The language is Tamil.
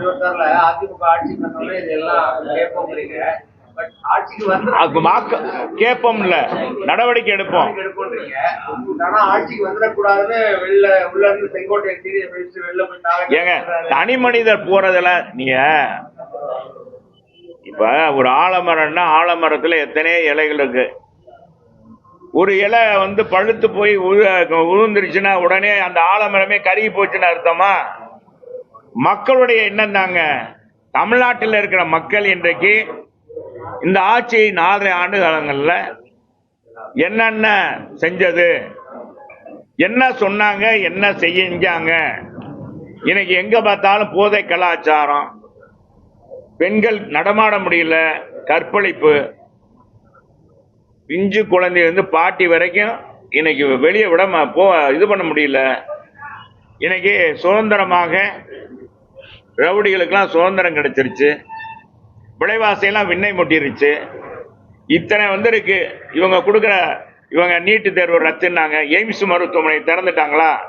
இருபத்தாறுல அதிமுக ஆட்சிக்கு வந்தோடனே இதெல்லாம் கேட்போங்கிறீங்க. கேட்போம்ல. நடவடிக்கை எடுப்போம். ஏங்க தனி மனிதர் போறதுல நீங்க இப்ப ஒரு ஆலமரம்னா ஆலமரத்துல எத்தனையோ இலைகள் இருக்கு. ஒரு இலை வந்து பழுத்து போய் உழு- உழுந்துருச்சுன்னா உடனே அந்த ஆலமரமே கருகி போச்சுன்னு அர்த்தமா? மக்களுடைய எண்ணம் தாங்க. தமிழ்நாட்டில் இருக்கிற மக்கள் இன்றைக்கு இந்த ஆட்சி நாலரை ஆண்டு காலங்களில் என்னென்ன செஞ்சது? என்ன சொன்னாங்க? என்ன செஞ்சாங்க? இன்னைக்கு எங்க பார்த்தாலும் போதை கலாச்சாரம் பெண்கள் நடமாட முடியல கற்பழிப்பு. பிஞ்சு குழந்தையிலிருந்து பாட்டி வரைக்கும் இன்னைக்கு வெளியே விட போ இது பண்ண முடியல. இன்னைக்கு சுதந்திரமாக ரவுடிகளுக்கெல்லாம் சுதந்திரம் கிடைச்சிருச்சு. விலைவாசியெல்லாம் விண்ணை முட்டிருச்சு. இத்தனை வந்திருக்கு. இவங்க கொடுக்குற இவங்க நீட்டு தேர்வு ரத்துனாங்க எய்ம்ஸ் மருத்துவமனை திறந்துட்டாங்களா?